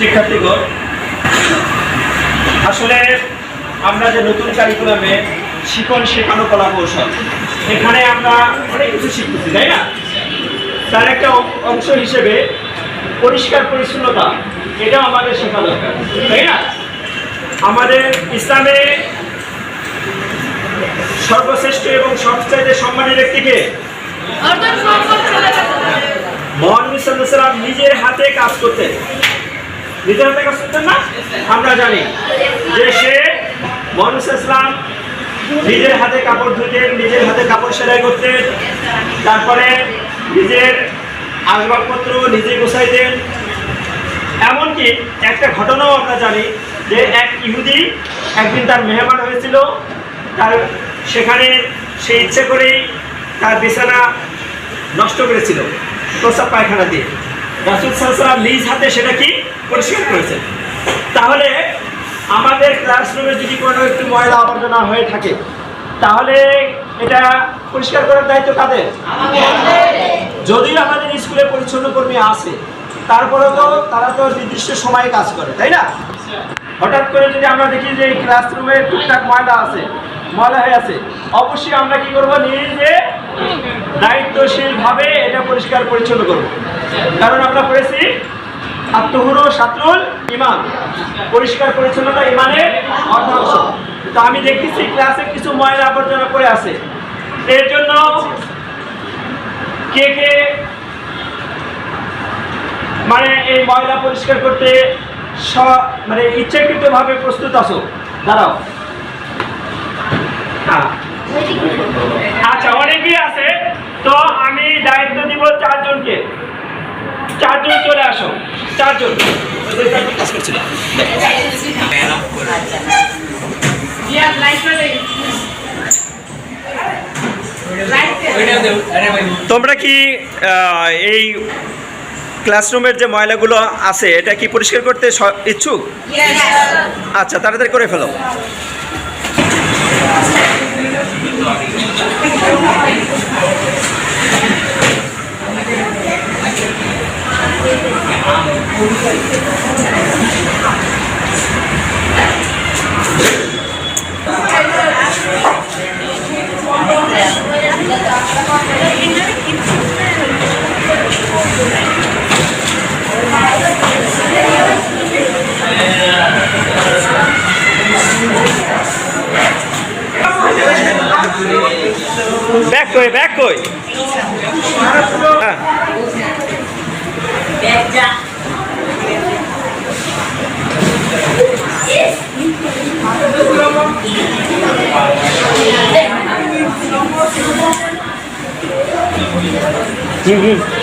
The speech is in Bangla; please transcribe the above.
শিক্ষার্থীগণ আসলে আমরা যে নতুন কারিকুলামে শিখন শেখানো কলা কৌশল এখানে আমরা অনেক কিছু শিখতেছি তাই না? তার একটা অংশ হিসেবে পরিষ্কার পরিচ্ছন্নতা এটাও আমাদের শেখা দরকার তাই না? আমাদের ইসলামে সর্বশ্রেষ্ঠ এবং সবচাইতে সম্মানী ব্যক্তিকে মহানবী সাল্লাম নিজের হাতে কাজ করতেন। নিজের কাজ করতেন না? আমরা জানি। যে সে মহানবী সাল্লাম নিজের হাতে কাপড় ধুতেন নিজের হাতে কাপড় সেলাই করতেন তারপরে নিজের আসবাবপত্র নিজে গোছাইতেন। এমনকি একটা ঘটনাও আমরা জানি যে এক ইহুদি একদিন তার মেহমান হয়েছিল, তার সেখানে সে ইচ্ছে করেই তার বিছানা নষ্ট করেছিল, প্রস্রাব পায়খানা দিয়ে। রাসুল সাল্লাম নিজ হাতে সেটা কি? পরিষ্কার করেছেন। তাহলে আমাদের ক্লাসরুমে যদি কোনো একটু ময়লা আবর্জনা হয়ে থাকে, তাহলে এটা পরিষ্কার করার দায়িত্ব কাদের? যদিও আমাদের স্কুলে পরিচ্ছন্ন কর্মী আছে, তারপরেও তো তারা তো নির্দিষ্ট সময়ে কাজ করে, তাই না? হঠাৎ করে যদি আমরা দেখি যে এই ক্লাসরুমে টুকটাক ময়লা আছে, ময়লা হয়ে আছে, অবশ্যই আমরা কি করব? নিজে দায়িত্বশীলভাবে এটা পরিষ্কার পরিচ্ছন্ন করব। কারণ আমরা পড়েছি আত্মহুরো সাতরুল ইমান পরিষ্কার পরিচ্ছন্নতা ইমানের অর্ধাংশ। তো আমি দেখতেছি ক্লাসে কিছু ময়লা আবর্জনা করে আছে। এর জন্য কে কে মানে এই ময়লা পরিষ্কার করতে মানে ইচ্ছাকৃতভাবে প্রস্তুত আছো? দাঁড়াও। হ্যাঁ। আচ্ছা অনেকেই আছে। তো আমি দায়িত্ব তোমরা কি এই ক্লাসরুমের যে ময়লাগুলো আছে, এটা কি পরিষ্কার করতে ইচ্ছুক? আচ্ছা তাড়াতাড়ি করে ফেলো। ব্যাক কই ব্যাক কই? হ্যাঁ। হুম হুম।